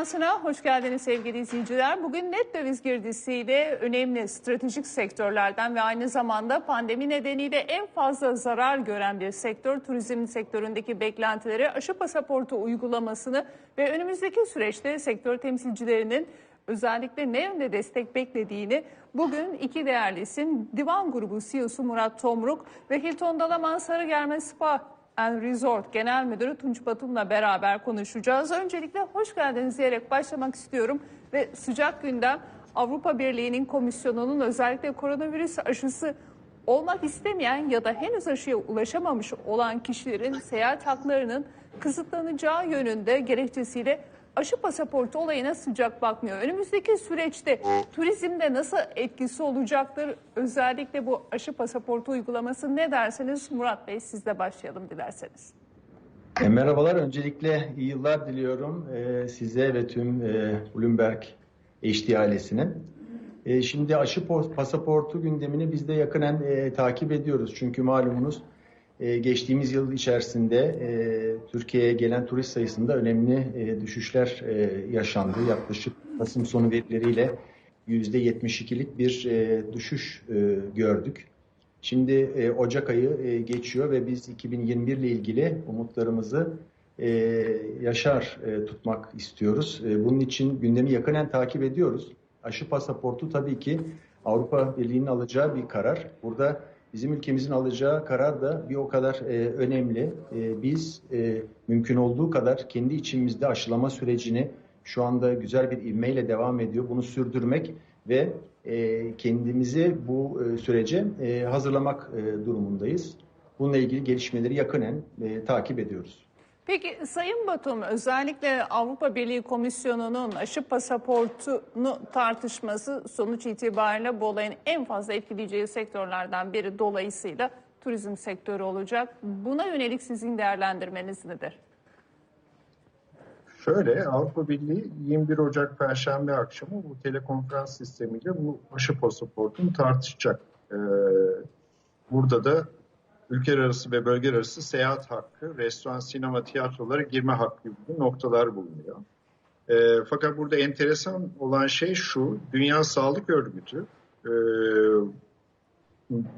Ajansı'na hoş geldiniz sevgili izleyiciler. Bugün net döviz girdisiyle önemli stratejik sektörlerden ve aynı zamanda pandemi nedeniyle en fazla zarar gören bir sektör turizm sektöründeki beklentileri aşı pasaportu uygulamasını ve önümüzdeki süreçte sektör temsilcilerinin özellikle ne yönde destek beklediğini bugün iki değerli isim Divan Grubu CEO'su Murat Tomruk ve Hilton Dalaman Sarıgerme Spa and Resort Genel Müdürü Tunç Batum'la beraber konuşacağız. Öncelikle hoş geldiniz diyerek başlamak istiyorum ve sıcak gündem Avrupa Birliği'nin komisyonunun özellikle koronavirüs aşısı olmak istemeyen ya da henüz aşıya ulaşamamış olan kişilerin seyahat haklarının kısıtlanacağı yönünde gerekçesiyle aşı pasaportu olayına sıcak bakmıyor. Önümüzdeki süreçte turizmde nasıl etkisi olacaktır? Özellikle bu aşı pasaportu uygulaması ne derseniz Murat Bey sizle başlayalım dilerseniz. E, merhabalar. Öncelikle iyi yıllar diliyorum e, size ve tüm e, Bloomberg HD ailesine. E, şimdi aşı pasaportu gündemini biz de yakinen e, takip ediyoruz. Çünkü malumunuz e, geçtiğimiz yıl içerisinde e, Türkiye'ye gelen turist sayısında önemli e, düşüşler yaşandı. Yaklaşık Kasım sonu verileriyle %72'lik bir düşüş gördük. Şimdi Ocak ayı geçiyor ve biz 2021 ile ilgili umutlarımızı yaşar tutmak istiyoruz. Bunun için gündemi yakinen takip ediyoruz. Aşı pasaportu tabii ki Avrupa Birliği'nin alacağı bir karar. Burada bizim ülkemizin alacağı karar da bir o kadar e, önemli. E, biz e, mümkün olduğu kadar kendi içimizde aşılama sürecini şu anda güzel bir ivmeyle devam ediyor. Bunu sürdürmek ve e, kendimizi bu e, sürece e, hazırlamak e, durumundayız. Bununla ilgili gelişmeleri yakinen e, takip ediyoruz. Peki Sayın Batum özellikle Avrupa Birliği Komisyonu'nun aşı pasaportunu tartışması sonuç itibariyle bu olayın en fazla etkileyeceği sektörlerden biri dolayısıyla turizm sektörü olacak. Buna yönelik sizin değerlendirmeniz nedir? Şöyle Avrupa Birliği 21 Ocak Perşembe akşamı bu telekonferans sistemiyle bu aşı pasaportunu tartışacak. Ee, burada da ülkeler arası ve bölgeler arası seyahat hakkı, restoran, sinema, tiyatrolara girme hakkı gibi noktalar bulunuyor. E, fakat burada enteresan olan şey şu, Dünya Sağlık Örgütü e,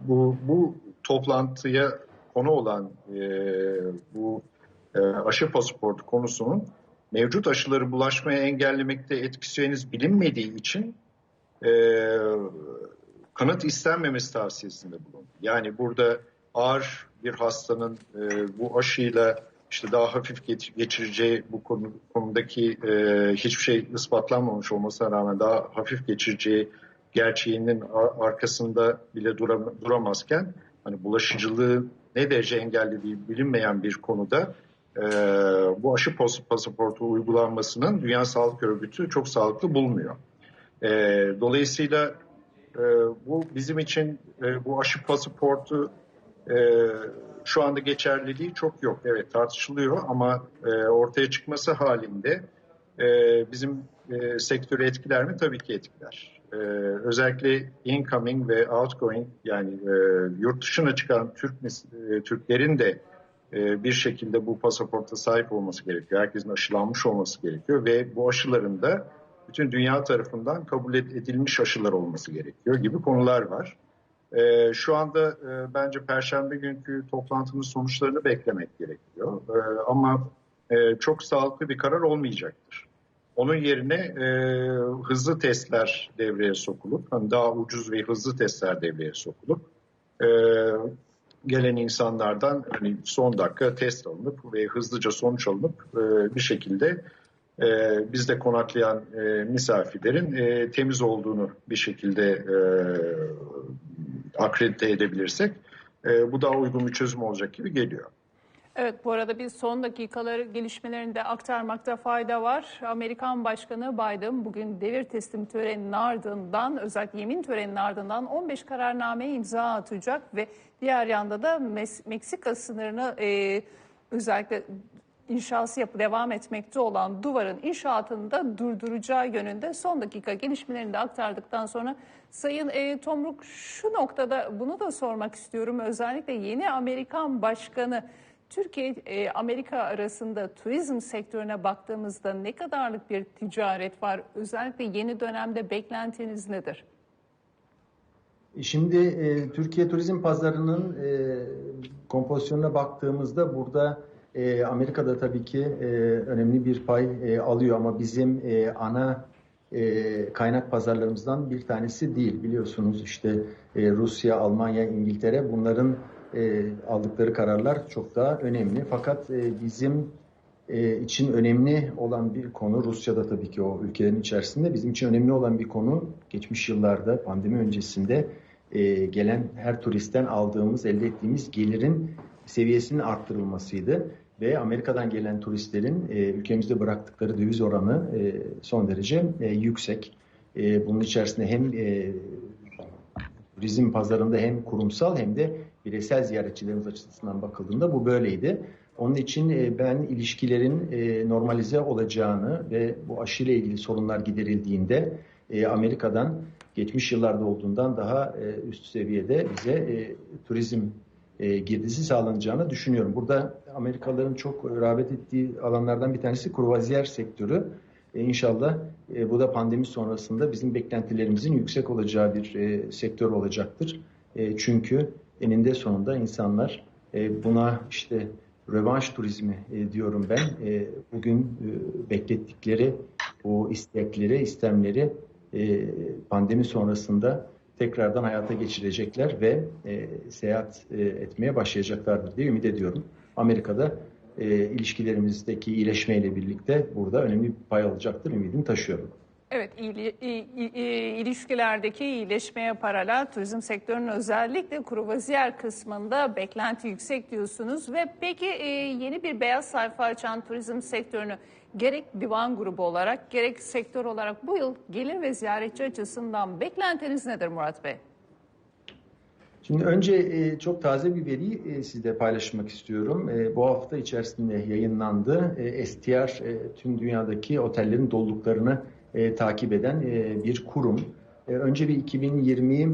bu, bu toplantıya konu olan e, bu e, aşı pasaportu konusunun mevcut aşıları bulaşmaya engellemekte etkisi henüz bilinmediği için e, kanıt istenmemesi tavsiyesinde bulundu. Yani burada ağır bir hastanın e, bu aşıyla işte daha hafif geçireceği bu konu, konudaki e, hiçbir şey ispatlanmamış olmasına rağmen daha hafif geçireceği gerçeğinin arkasında bile duram, duramazken hani bulaşıcılığı ne derece engellediği bilinmeyen bir konuda e, bu aşı pasaportu uygulanmasının Dünya Sağlık Örgütü çok sağlıklı bulmuyor. E, dolayısıyla e, bu bizim için e, bu aşı pasaportu e, şu anda geçerliliği çok yok. Evet tartışılıyor ama e, ortaya çıkması halinde e, bizim e, sektörü etkiler mi? Tabii ki etkiler. E, özellikle incoming ve outgoing yani e, yurt dışına çıkan Türk e, Türklerin de e, bir şekilde bu pasaporta sahip olması gerekiyor. Herkesin aşılanmış olması gerekiyor ve bu aşıların da bütün dünya tarafından kabul edilmiş aşılar olması gerekiyor gibi konular var. E, şu anda e, bence Perşembe günkü toplantının sonuçlarını beklemek gerekiyor. E, ama e, çok sağlıklı bir karar olmayacaktır. Onun yerine e, hızlı testler devreye sokulup, hani daha ucuz ve hızlı testler devreye sokulup, e, gelen insanlardan hani son dakika test alınıp ve hızlıca sonuç alınıp e, bir şekilde e, bizde konaklayan e, misafirlerin e, temiz olduğunu bir şekilde e, akredite edebilirsek e, bu daha uygun bir çözüm olacak gibi geliyor. Evet bu arada biz son dakikaları gelişmelerini de aktarmakta fayda var. Amerikan Başkanı Biden bugün devir teslim töreninin ardından özellikle yemin töreninin ardından 15 kararnameye imza atacak ve diğer yanda da Meksika sınırını e, özellikle inşası yapı devam etmekte olan duvarın inşaatını da durduracağı yönünde son dakika gelişmelerini de aktardıktan sonra Sayın e, Tomruk şu noktada bunu da sormak istiyorum. Özellikle yeni Amerikan Başkanı Türkiye e, Amerika arasında turizm sektörüne baktığımızda ne kadarlık bir ticaret var? Özellikle yeni dönemde beklentiniz nedir? Şimdi e, Türkiye turizm pazarının e, kompozisyonuna baktığımızda burada e, Amerika'da tabii ki e, önemli bir pay e, alıyor ama bizim e, ana e, kaynak pazarlarımızdan bir tanesi değil. Biliyorsunuz işte e, Rusya, Almanya, İngiltere bunların e, aldıkları kararlar çok daha önemli. Fakat e, bizim e, için önemli olan bir konu Rusya'da tabii ki o ülkelerin içerisinde bizim için önemli olan bir konu geçmiş yıllarda pandemi öncesinde e, gelen her turistten aldığımız elde ettiğimiz gelirin seviyesinin arttırılmasıydı ve Amerika'dan gelen turistlerin e, ülkemizde bıraktıkları döviz oranı e, son derece e, yüksek. E, bunun içerisinde hem e, turizm pazarında hem kurumsal hem de bireysel ziyaretçilerimiz açısından bakıldığında bu böyleydi. Onun için e, ben ilişkilerin e, normalize olacağını ve bu aşıyla ilgili sorunlar giderildiğinde e, Amerika'dan geçmiş yıllarda olduğundan daha üst seviyede bize turizm girdisi sağlanacağını düşünüyorum. Burada Amerikalıların çok rağbet ettiği alanlardan bir tanesi kruvaziyer sektörü. İnşallah bu da pandemi sonrasında bizim beklentilerimizin yüksek olacağı bir sektör olacaktır. Çünkü eninde sonunda insanlar buna işte rövanş turizmi diyorum ben. Bugün beklettikleri bu istekleri, istemleri e, pandemi sonrasında tekrardan hayata geçirecekler ve e, seyahat e, etmeye başlayacaklardır diye ümit ediyorum. Amerika'da e, ilişkilerimizdeki iyileşmeyle birlikte burada önemli bir pay alacaktır ümidini taşıyorum. Evet, ili, ilişkilerdeki iyileşmeye paralel turizm sektörünün özellikle kruvaziyer kısmında beklenti yüksek diyorsunuz ve peki e, yeni bir beyaz sayfa açan turizm sektörünü gerek divan grubu olarak gerek sektör olarak bu yıl gelir ve ziyaretçi açısından beklentiniz nedir Murat Bey? Şimdi önce e, çok taze bir veriyi e, sizle paylaşmak istiyorum. E, bu hafta içerisinde yayınlandı. STR tüm dünyadaki otellerin dolduklarını takip eden bir kurum. Önce bir 2020'yi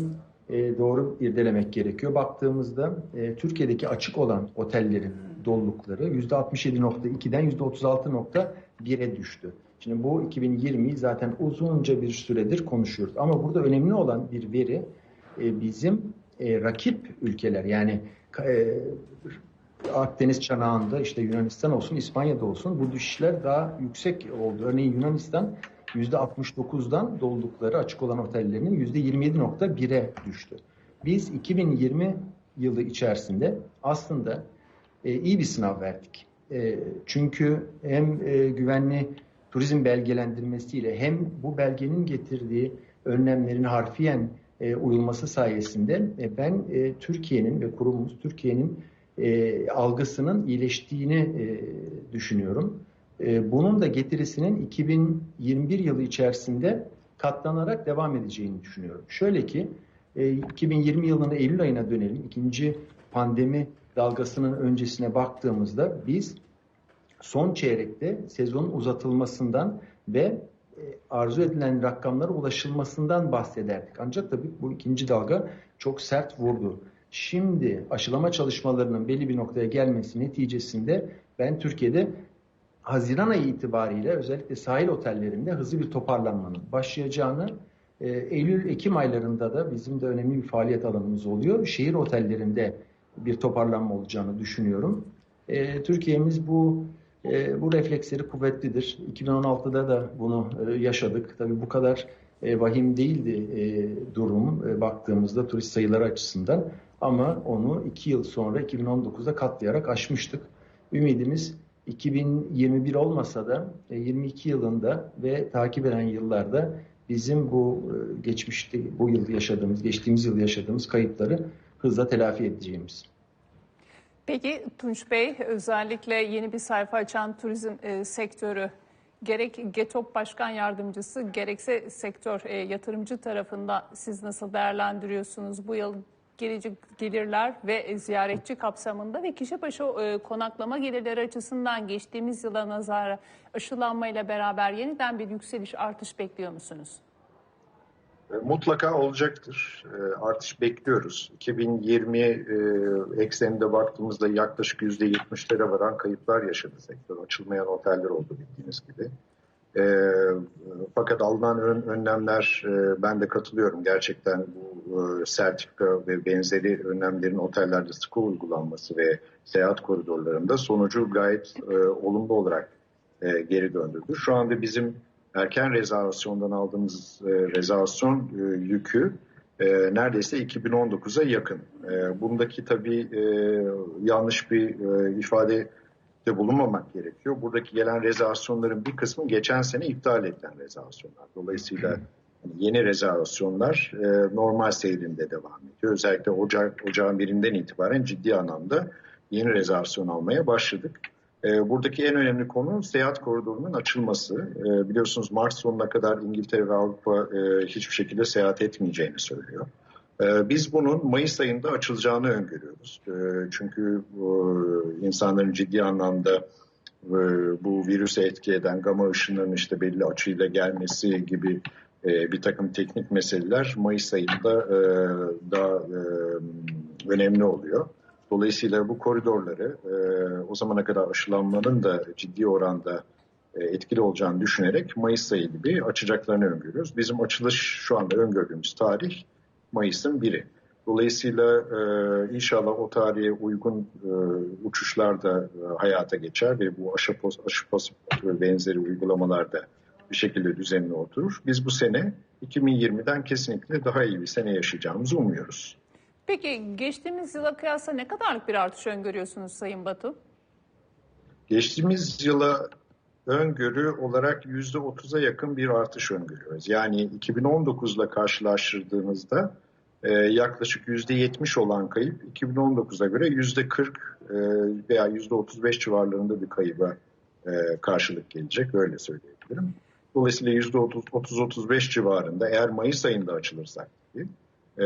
doğru irdelemek gerekiyor. Baktığımızda Türkiye'deki açık olan otellerin dolulukları %67.2'den %36.1'e düştü. Şimdi bu 2020 zaten uzunca bir süredir konuşuyoruz. Ama burada önemli olan bir veri bizim e, rakip ülkeler yani e, Akdeniz çanağında işte Yunanistan olsun, İspanya'da olsun bu düşüşler daha yüksek oldu. Örneğin Yunanistan %69'dan doldukları açık olan otellerinin %27.1'e düştü. Biz 2020 yılı içerisinde aslında e, iyi bir sınav verdik. E, çünkü hem e, güvenli turizm belgelendirmesiyle hem bu belgenin getirdiği önlemlerin harfiyen e, uyulması sayesinde e, ben e, Türkiye'nin ve kurumumuz Türkiye'nin e, algısının iyileştiğini e, düşünüyorum. E, bunun da getirisinin 2021 yılı içerisinde katlanarak devam edeceğini düşünüyorum. Şöyle ki e, 2020 yılının Eylül ayına dönelim. ikinci pandemi dalgasının öncesine baktığımızda biz son çeyrekte sezonun uzatılmasından ve e, arzu edilen rakamlara ulaşılmasından bahsederdik. Ancak tabii bu ikinci dalga çok sert vurdu. Şimdi aşılama çalışmalarının belli bir noktaya gelmesi neticesinde ben Türkiye'de Haziran ayı itibariyle özellikle sahil otellerinde hızlı bir toparlanmanın başlayacağını, e, Eylül-Ekim aylarında da bizim de önemli bir faaliyet alanımız oluyor. Şehir otellerinde bir toparlanma olacağını düşünüyorum. E, Türkiye'miz bu e, bu refleksleri kuvvetlidir. 2016'da da bunu yaşadık. Tabii bu kadar vahim değildi durum baktığımızda turist sayıları açısından. Ama onu iki yıl sonra 2019'da katlayarak aşmıştık. Ümidimiz 2021 olmasa da 22 yılında ve takip eden yıllarda bizim bu geçmişte bu yıl yaşadığımız, geçtiğimiz yıl yaşadığımız kayıpları hızla telafi edeceğimiz. Peki Tunç Bey özellikle yeni bir sayfa açan turizm e, sektörü gerek GETOP Başkan Yardımcısı gerekse sektör e, yatırımcı tarafında siz nasıl değerlendiriyorsunuz bu yıl gelecek gelirler ve ziyaretçi kapsamında ve kişi başı e, konaklama gelirleri açısından geçtiğimiz yıla nazara aşılanmayla beraber yeniden bir yükseliş artış bekliyor musunuz? E, mutlaka olacaktır. E, artış bekliyoruz. 2020 e, ekseninde baktığımızda yaklaşık %70'lere varan kayıplar yaşadı sektör. Açılmayan oteller oldu bildiğiniz gibi. Fakat alınan ön, önlemler ben de katılıyorum. Gerçekten bu sertifika ve benzeri önlemlerin otellerde sıkı uygulanması ve seyahat koridorlarında sonucu gayet olumlu olarak geri döndürdü. Şu anda bizim erken rezervasyondan aldığımız e, rezervasyon e, yükü e, neredeyse 2019'a yakın. E, bundaki tabii e, yanlış bir e, ifade de bulunmamak gerekiyor. Buradaki gelen rezervasyonların bir kısmı geçen sene iptal edilen rezervasyonlar. Dolayısıyla hani yeni rezervasyonlar e, normal seyrinde devam ediyor. Özellikle Ocak, Ocağın birinden itibaren ciddi anlamda yeni rezervasyon almaya başladık. E, buradaki en önemli konu seyahat koridorunun açılması. E, biliyorsunuz Mart sonuna kadar İngiltere ve Avrupa e, hiçbir şekilde seyahat etmeyeceğini söylüyor. E, biz bunun Mayıs ayında açılacağını öngörüyoruz. E, çünkü e, insanların ciddi anlamda e, bu virüse etki eden gama ışınlarının işte belli açıyla gelmesi gibi e, bir takım teknik meseleler Mayıs ayında daha önemli oluyor. Dolayısıyla bu koridorları o zamana kadar aşılanmanın da ciddi oranda etkili olacağını düşünerek Mayıs ayı gibi açacaklarını öngörüyoruz. Bizim açılış şu anda öngördüğümüz tarih Mayıs'ın biri. Dolayısıyla e, inşallah o tarihe uygun e, uçuşlar da e, hayata geçer ve bu aşı pasaport ve benzeri uygulamalar da bir şekilde düzenli oturur. Biz bu sene 2020'den kesinlikle daha iyi bir sene yaşayacağımızı umuyoruz. Peki geçtiğimiz yıla kıyasla ne kadarlık bir artış öngörüyorsunuz Sayın Batu? Geçtiğimiz yıla öngörü olarak yüzde 30'a yakın bir artış öngörüyoruz. Yani 2019 ile karşılaştırdığımızda e, yaklaşık yüzde 70 olan kayıp 2019'a göre yüzde 40 e, veya yüzde 35 civarlarında bir kayıba e, karşılık gelecek öyle söyleyebilirim. Dolayısıyla yüzde 30-35 civarında eğer Mayıs ayında açılırsak e,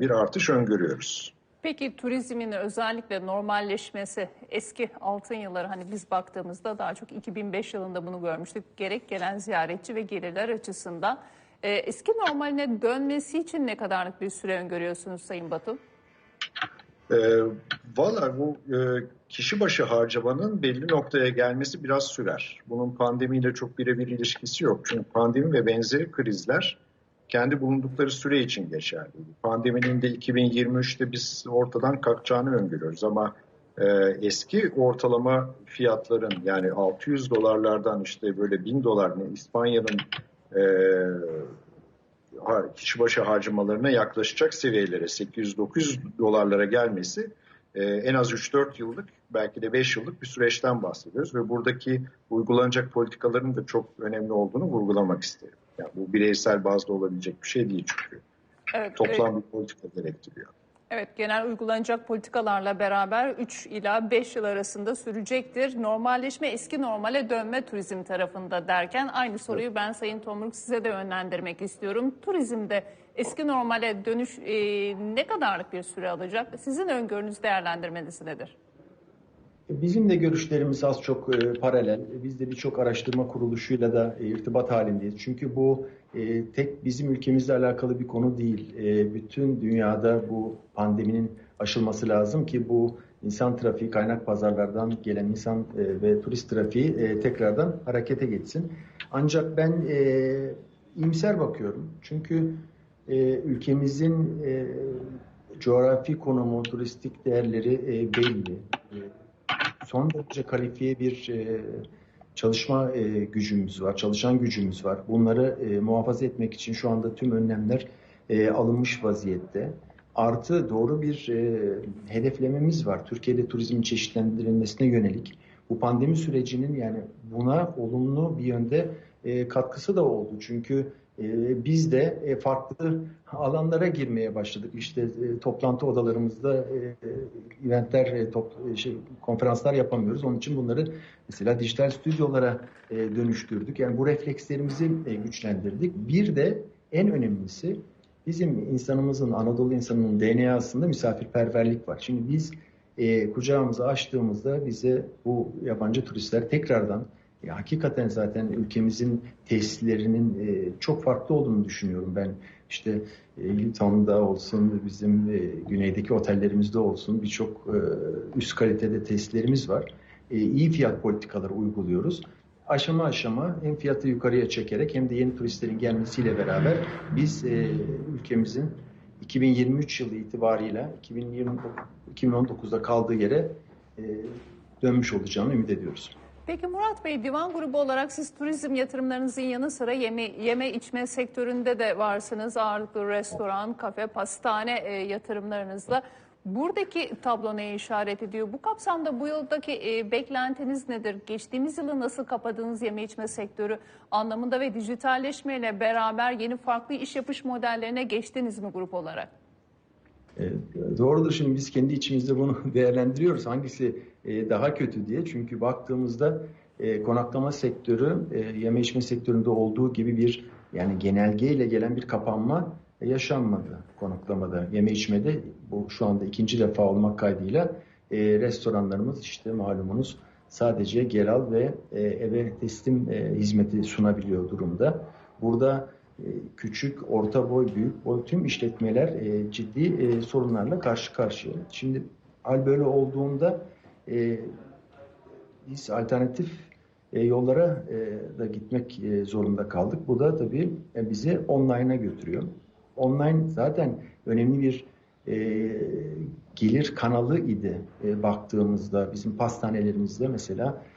bir artış öngörüyoruz. Peki turizmin özellikle normalleşmesi eski altın yılları hani biz baktığımızda daha çok 2005 yılında bunu görmüştük. Gerek gelen ziyaretçi ve gelirler açısından e, eski normaline dönmesi için ne kadarlık bir süre öngörüyorsunuz Sayın Batu? E, Valla bu e, kişi başı harcamanın belli noktaya gelmesi biraz sürer. Bunun pandemiyle çok birebir ilişkisi yok. Çünkü pandemi ve benzeri krizler kendi bulundukları süre için geçerli. Pandeminin de 2023'te biz ortadan kalkacağını öngörüyoruz ama e, eski ortalama fiyatların yani 600 dolarlardan işte böyle 1000 dolar ne İspanya'nın e, kişi başı harcamalarına yaklaşacak seviyelere 800-900 dolarlara gelmesi e, en az 3-4 yıllık belki de 5 yıllık bir süreçten bahsediyoruz ve buradaki uygulanacak politikaların da çok önemli olduğunu vurgulamak isterim. Yani bu bireysel bazda olabilecek bir şey değil çünkü. Evet, Toplam evet. bir politika gerektiriyor. Evet, genel uygulanacak politikalarla beraber 3 ila 5 yıl arasında sürecektir. Normalleşme, eski normale dönme turizm tarafında derken aynı soruyu evet. ben Sayın Tomruk size de yönlendirmek istiyorum. Turizmde eski normale dönüş e, ne kadarlık bir süre alacak? Sizin öngörünüz değerlendirmeniz nedir? Bizim de görüşlerimiz az çok e, paralel. Biz de birçok araştırma kuruluşuyla da e, irtibat halindeyiz. Çünkü bu e, tek bizim ülkemizle alakalı bir konu değil. E, bütün dünyada bu pandeminin aşılması lazım ki bu insan trafiği, kaynak pazarlardan gelen insan e, ve turist trafiği e, tekrardan harekete geçsin. Ancak ben e, iyimser bakıyorum. Çünkü e, ülkemizin e, coğrafi konumu, turistik değerleri e, belli. E, son derece kalifiye bir e, çalışma e, gücümüz var, çalışan gücümüz var. Bunları e, muhafaza etmek için şu anda tüm önlemler e, alınmış vaziyette. Artı doğru bir e, hedeflememiz var. Türkiye'de turizmin çeşitlendirilmesine yönelik. Bu pandemi sürecinin yani buna olumlu bir yönde e, katkısı da oldu. Çünkü ee, biz de e, farklı alanlara girmeye başladık. İşte e, toplantı odalarımızda e, eventler, şey, konferanslar yapamıyoruz. Onun için bunları mesela dijital stüdyolara dönüştürdük. Yani bu reflekslerimizi güçlendirdik. Bir de en önemlisi bizim insanımızın, Anadolu insanının DNA'sında misafirperverlik var. Şimdi biz kucağımızı açtığımızda bize bu yabancı turistler tekrardan Ya, hakikaten zaten ülkemizin tesislerinin e, çok farklı olduğunu düşünüyorum ben. İşte e, Hilton'da olsun, bizim e, güneydeki otellerimizde olsun birçok e, üst kalitede tesislerimiz var. E, iyi fiyat politikaları uyguluyoruz. Aşama aşama hem fiyatı yukarıya çekerek hem de yeni turistlerin gelmesiyle beraber biz e, ülkemizin 2023 yılı itibarıyla 2020, 2019'da kaldığı yere e, dönmüş olacağını ümit ediyoruz. Peki Murat Bey, divan grubu olarak siz turizm yatırımlarınızın yanı sıra yeme, yeme içme sektöründe de varsınız. Ağırlıklı restoran, kafe, pastane e, yatırımlarınızla. Buradaki tablo neye işaret ediyor? Bu kapsamda bu yıldaki e, beklentiniz nedir? Geçtiğimiz yılı nasıl kapadığınız yeme içme sektörü anlamında ve dijitalleşmeyle beraber yeni farklı iş yapış modellerine geçtiniz mi grup olarak? E, doğrudur şimdi biz kendi içimizde bunu değerlendiriyoruz. Hangisi e, daha kötü diye. Çünkü baktığımızda e, konaklama sektörü yeme içme sektöründe olduğu gibi bir yani genelgeyle gelen bir kapanma yaşanmadı konaklamada, yeme içmede. Bu şu anda ikinci defa olmak kaydıyla restoranlarımız işte malumunuz sadece gel al ve eve teslim hizmeti sunabiliyor durumda. Burada küçük, orta boy, büyük boy tüm işletmeler e, ciddi e, sorunlarla karşı karşıya. Şimdi hal böyle olduğunda e, biz alternatif e, yollara e, da gitmek e, zorunda kaldık. Bu da tabii e, bizi online'a götürüyor. Online zaten önemli bir e, gelir kanalı idi e, baktığımızda bizim pastanelerimizde mesela e,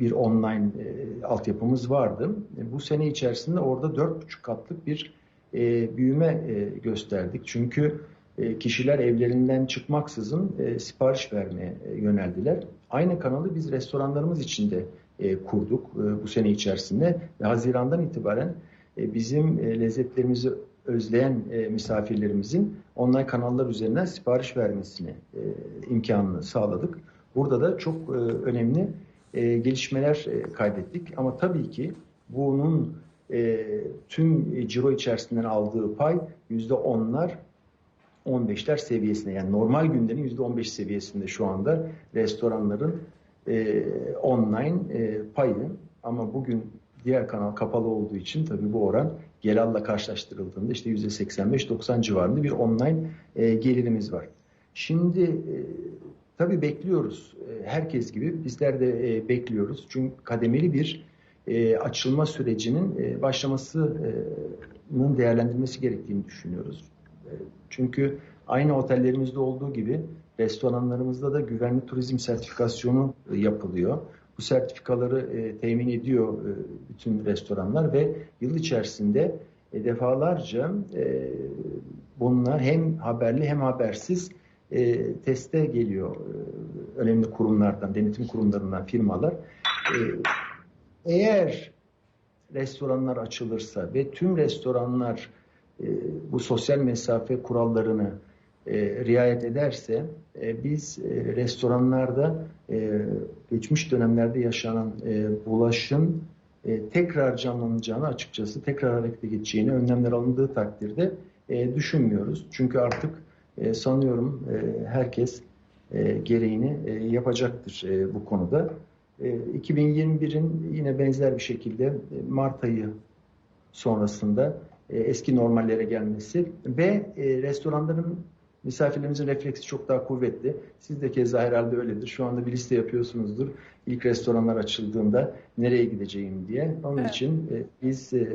bir online e, altyapımız vardı. E, bu sene içerisinde orada dört buçuk katlık bir e, büyüme e, gösterdik. Çünkü e, kişiler evlerinden çıkmaksızın e, sipariş vermeye e, yöneldiler. Aynı kanalı biz restoranlarımız için de e, kurduk e, bu sene içerisinde ve Haziran'dan itibaren e, bizim e, lezzetlerimizi özleyen e, misafirlerimizin online kanallar üzerinden sipariş vermesini e, imkanını sağladık. Burada da çok e, önemli e, gelişmeler e, kaydettik. Ama tabii ki bunun e, tüm ciro içerisinden aldığı pay yüzde onlar 15'ler seviyesinde yani normal günlerin yüzde 15 seviyesinde şu anda restoranların e, online e, payı ama bugün diğer kanal kapalı olduğu için tabii bu oran Gelal'la karşılaştırıldığında işte yüzde 85-90 civarında bir online e, gelirimiz var. Şimdi e, tabii bekliyoruz e, herkes gibi bizler de e, bekliyoruz çünkü kademeli bir e, açılma sürecinin başlamasının değerlendirilmesi gerektiğini düşünüyoruz. Çünkü aynı otellerimizde olduğu gibi restoranlarımızda da güvenli turizm sertifikasyonu yapılıyor. Bu sertifikaları temin ediyor bütün restoranlar ve yıl içerisinde defalarca bunlar hem haberli hem habersiz e, teste geliyor e, önemli kurumlardan, denetim kurumlarından firmalar. E, eğer restoranlar açılırsa ve tüm restoranlar e, bu sosyal mesafe kurallarını e, riayet ederse e, biz e, restoranlarda e, geçmiş dönemlerde yaşanan e, bulaşın e, tekrar canlanacağını açıkçası tekrar harekete geçeceğini önlemler alındığı takdirde e, düşünmüyoruz. Çünkü artık e, sanıyorum e, herkes e, gereğini e, yapacaktır e, bu konuda. E, 2021'in yine benzer bir şekilde e, Mart ayı sonrasında e, eski normallere gelmesi ve e, restoranların Misafirlerimizin refleksi çok daha kuvvetli. Siz de keza herhalde öyledir. Şu anda bir liste yapıyorsunuzdur. İlk restoranlar açıldığında nereye gideceğim diye. Onun evet. için e, biz e,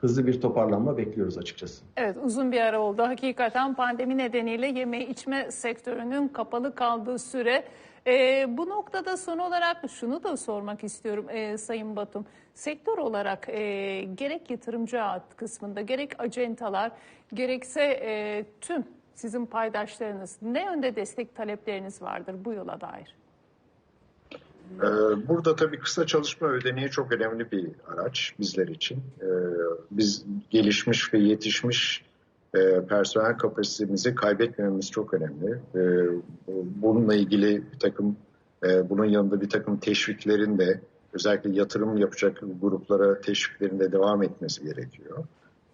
hızlı bir toparlanma bekliyoruz açıkçası. Evet uzun bir ara oldu. Hakikaten pandemi nedeniyle yeme içme sektörünün kapalı kaldığı süre. E, bu noktada son olarak şunu da sormak istiyorum e, Sayın Batum. Sektör olarak e, gerek yatırımcı kısmında gerek acentalar gerekse e, tüm sizin paydaşlarınız ne yönde destek talepleriniz vardır bu yola dair? Ee, burada tabii kısa çalışma ödeneği çok önemli bir araç bizler için. Ee, biz gelişmiş ve yetişmiş e, personel kapasitemizi kaybetmememiz çok önemli. Ee, bununla ilgili bir takım, e, bunun yanında bir takım teşviklerin de özellikle yatırım yapacak gruplara teşviklerin de devam etmesi gerekiyor.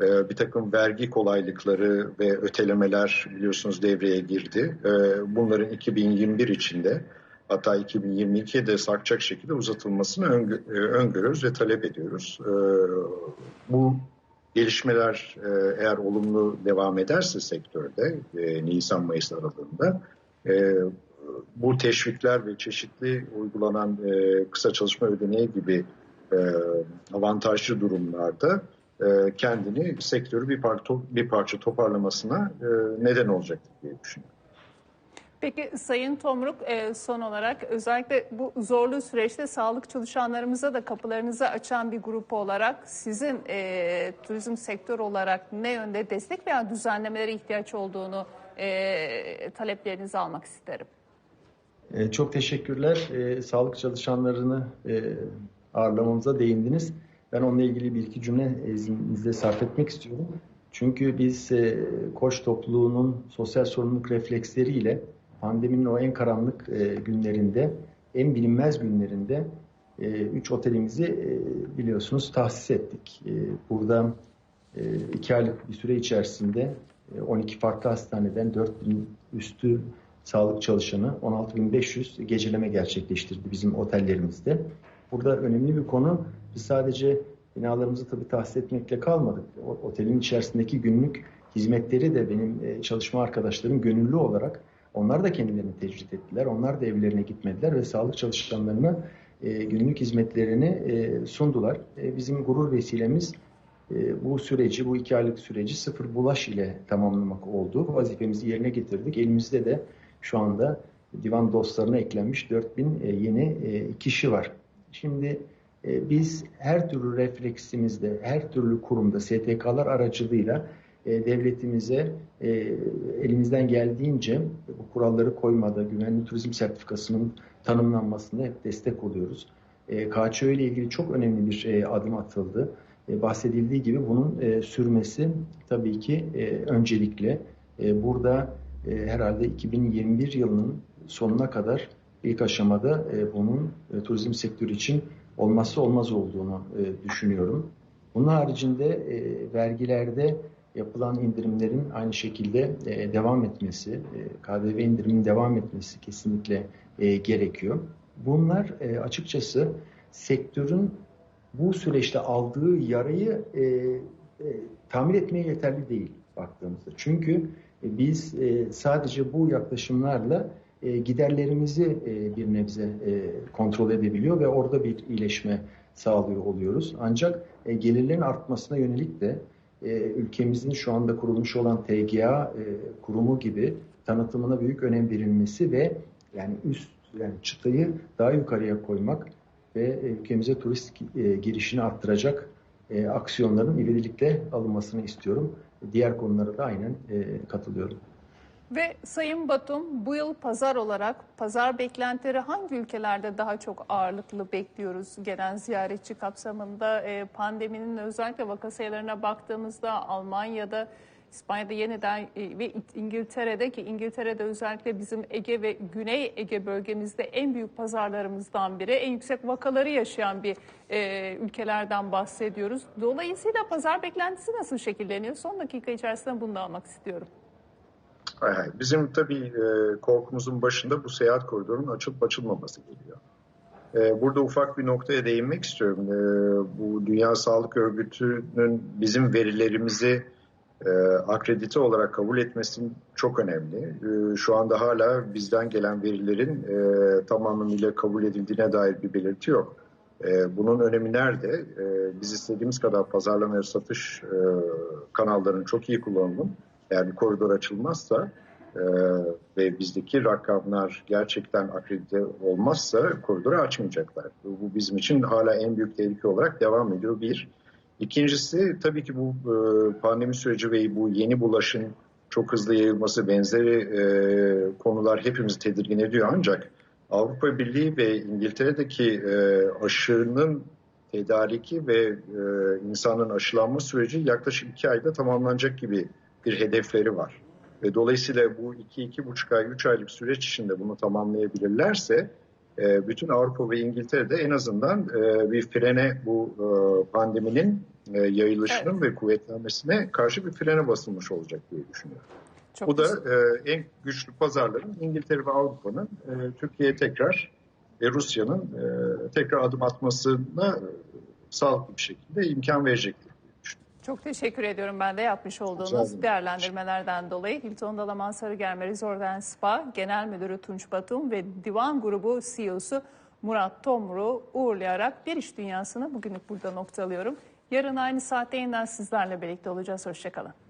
Bir takım vergi kolaylıkları ve ötelemeler biliyorsunuz devreye girdi. Bunların 2021 içinde hatta 2022'ye de sarkacak şekilde uzatılmasını e, öngörüyoruz ve talep ediyoruz. E, bu gelişmeler e, eğer olumlu devam ederse sektörde Nisan-Mayıs aralığında bu teşvikler ve çeşitli uygulanan kısa çalışma ödeneği gibi avantajlı durumlarda kendini sektörü bir, par bir parça toparlamasına neden olacaktır diye düşünüyorum. Peki Sayın Tomruk e, son olarak özellikle bu zorlu süreçte sağlık çalışanlarımıza da kapılarınızı açan bir grup olarak sizin e, turizm sektör olarak ne yönde destek veya düzenlemelere ihtiyaç olduğunu e, taleplerinizi almak isterim. E, çok teşekkürler. E, sağlık çalışanlarını e, ağırlamamıza değindiniz. Ben onunla ilgili bir iki cümle izninizle sarf etmek istiyorum. Çünkü biz e, koç topluluğunun sosyal sorumluluk refleksleriyle pandeminin o en karanlık e, günlerinde, en bilinmez günlerinde e, üç otelimizi e, biliyorsunuz tahsis ettik. E, burada e, iki aylık bir süre içerisinde e, 12 farklı hastaneden 4000 üstü sağlık çalışanı 16.500 geceleme gerçekleştirdi bizim otellerimizde. Burada önemli bir konu biz sadece binalarımızı tabii tahsis etmekle kalmadık. O, otelin içerisindeki günlük hizmetleri de benim e, çalışma arkadaşlarım gönüllü olarak onlar da kendilerini tecrit ettiler. Onlar da evlerine gitmediler ve sağlık çalışanlarına e, günlük hizmetlerini e, sundular. E, bizim gurur vesilemiz e, bu süreci, bu iki aylık süreci sıfır bulaş ile tamamlamak oldu. Vazifemizi yerine getirdik. Elimizde de şu anda divan dostlarına eklenmiş 4000 e, yeni e, kişi var. Şimdi e, biz her türlü refleksimizde, her türlü kurumda STK'lar aracılığıyla devletimize elimizden geldiğince bu kuralları koymada, güvenli turizm sertifikasının tanımlanmasında hep destek oluyoruz. KÇÖ ile ilgili çok önemli bir adım atıldı. Bahsedildiği gibi bunun sürmesi tabii ki öncelikle. Burada herhalde 2021 yılının sonuna kadar ilk aşamada bunun turizm sektörü için olmazsa olmaz olduğunu düşünüyorum. Bunun haricinde vergilerde yapılan indirimlerin aynı şekilde devam etmesi, KDV indiriminin devam etmesi kesinlikle gerekiyor. Bunlar açıkçası sektörün bu süreçte aldığı yarayı tamir etmeye yeterli değil baktığımızda. Çünkü biz sadece bu yaklaşımlarla giderlerimizi bir nebze kontrol edebiliyor ve orada bir iyileşme sağlıyor oluyoruz. Ancak gelirlerin artmasına yönelik de ülkemizin şu anda kurulmuş olan TGA kurumu gibi tanıtımına büyük önem verilmesi ve yani üst yani çıtayı daha yukarıya koymak ve ülkemize turist girişini arttıracak aksiyonların ivedilikle alınmasını istiyorum. Diğer konulara da aynen katılıyorum. Ve Sayın Batum bu yıl pazar olarak pazar beklentileri hangi ülkelerde daha çok ağırlıklı bekliyoruz gelen ziyaretçi kapsamında? E, pandeminin özellikle vaka sayılarına baktığımızda Almanya'da, İspanya'da yeniden e, ve İngiltere'de ki İngiltere'de özellikle bizim Ege ve Güney Ege bölgemizde en büyük pazarlarımızdan biri. En yüksek vakaları yaşayan bir e, ülkelerden bahsediyoruz. Dolayısıyla pazar beklentisi nasıl şekilleniyor? Son dakika içerisinde bunu da almak istiyorum. Bizim tabii e, korkumuzun başında bu seyahat koridorunun açılıp açılmaması geliyor. E, burada ufak bir noktaya değinmek istiyorum. E, bu Dünya Sağlık Örgütü'nün bizim verilerimizi akredite olarak kabul etmesi çok önemli. Şu anda hala bizden gelen verilerin tamamıyla kabul edildiğine dair bir belirti yok. Bunun önemi nerede? Biz istediğimiz kadar pazarlama ve satış kanallarının çok iyi kullanılıp eğer bir koridor açılmazsa e, ve bizdeki rakamlar gerçekten akredite olmazsa koridoru açmayacaklar. Bu bizim için hala en büyük tehlike olarak devam ediyor bir. İkincisi tabii ki bu e, pandemi süreci ve bu yeni bulaşın çok hızlı yayılması benzeri e, konular hepimizi tedirgin ediyor ancak Avrupa Birliği ve İngiltere'deki e, aşının tedariki ve e, insanın aşılanma süreci yaklaşık iki ayda tamamlanacak gibi bir hedefleri var. Ve dolayısıyla bu 2-2,5 ay, 3 aylık süreç içinde bunu tamamlayabilirlerse e, bütün Avrupa ve İngiltere'de en azından e, bir frene bu e, pandeminin yayılışının evet. ve kuvvetlenmesine karşı bir frene basılmış olacak diye düşünüyorum. Çok Bu da e, en güçlü pazarların İngiltere ve Avrupa'nın e, Türkiye'ye tekrar ve Rusya'nın e, tekrar adım atmasına sağlıklı bir şekilde imkan verecektir. Çok teşekkür ediyorum ben de yapmış olduğunuz değerlendirmelerden dolayı. Hilton Dalaman Sarıgerme Resort Spa Genel Müdürü Tunç Batum ve Divan Grubu CEO'su Murat Tomru uğurlayarak bir iş dünyasını bugünlük burada noktalıyorum. Yarın aynı saatte yeniden sizlerle birlikte olacağız. Hoşçakalın.